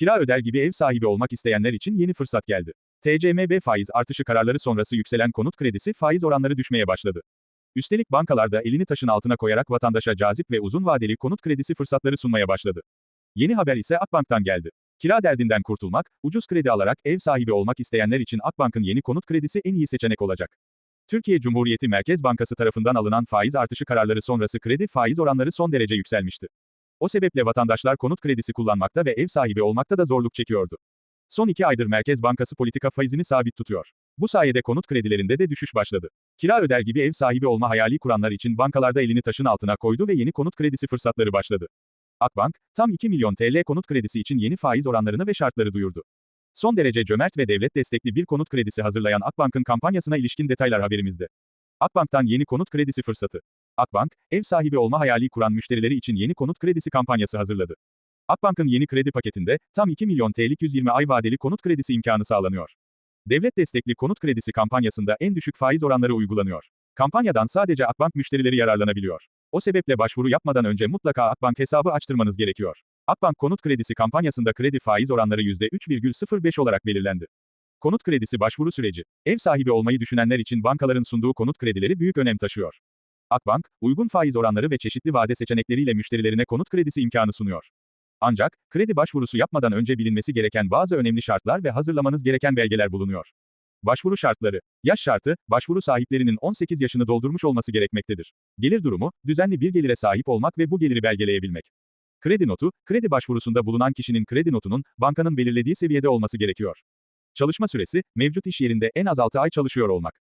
Kira öder gibi ev sahibi olmak isteyenler için yeni fırsat geldi. TCMB faiz artışı kararları sonrası yükselen konut kredisi faiz oranları düşmeye başladı. Üstelik bankalar da elini taşın altına koyarak vatandaşa cazip ve uzun vadeli konut kredisi fırsatları sunmaya başladı. Yeni haber ise Akbank'tan geldi. Kira derdinden kurtulmak, ucuz kredi alarak ev sahibi olmak isteyenler için Akbank'ın yeni konut kredisi en iyi seçenek olacak. Türkiye Cumhuriyeti Merkez Bankası tarafından alınan faiz artışı kararları sonrası kredi faiz oranları son derece yükselmişti. O sebeple vatandaşlar konut kredisi kullanmakta ve ev sahibi olmakta da zorluk çekiyordu. Son iki aydır Merkez Bankası politika faizini sabit tutuyor. Bu sayede konut kredilerinde de düşüş başladı. Kira öder gibi ev sahibi olma hayali kuranlar için bankalarda elini taşın altına koydu ve yeni konut kredisi fırsatları başladı. Akbank, tam 2 milyon TL konut kredisi için yeni faiz oranlarını ve şartları duyurdu. Son derece cömert ve devlet destekli bir konut kredisi hazırlayan Akbank'ın kampanyasına ilişkin detaylar haberimizde. Akbank'tan yeni konut kredisi fırsatı. Akbank, ev sahibi olma hayali kuran müşterileri için yeni konut kredisi kampanyası hazırladı. Akbank'ın yeni kredi paketinde, tam 2 milyon TL'lik 120 ay vadeli konut kredisi imkanı sağlanıyor. Devlet destekli konut kredisi kampanyasında en düşük faiz oranları uygulanıyor. Kampanyadan sadece Akbank müşterileri yararlanabiliyor. O sebeple başvuru yapmadan önce mutlaka Akbank hesabı açtırmanız gerekiyor. Akbank konut kredisi kampanyasında kredi faiz oranları %3,05 olarak belirlendi. Konut kredisi başvuru süreci. Ev sahibi olmayı düşünenler için bankaların sunduğu konut kredileri büyük önem taşıyor. Akbank, uygun faiz oranları ve çeşitli vade seçenekleriyle müşterilerine konut kredisi imkanı sunuyor. Ancak, kredi başvurusu yapmadan önce bilinmesi gereken bazı önemli şartlar ve hazırlamanız gereken belgeler bulunuyor. Başvuru şartları. Yaş şartı, başvuru sahiplerinin 18 yaşını doldurmuş olması gerekmektedir. Gelir durumu, düzenli bir gelire sahip olmak ve bu geliri belgeleyebilmek. Kredi notu, kredi başvurusunda bulunan kişinin kredi notunun, bankanın belirlediği seviyede olması gerekiyor. Çalışma süresi, mevcut iş yerinde en az 6 ay çalışıyor olmak.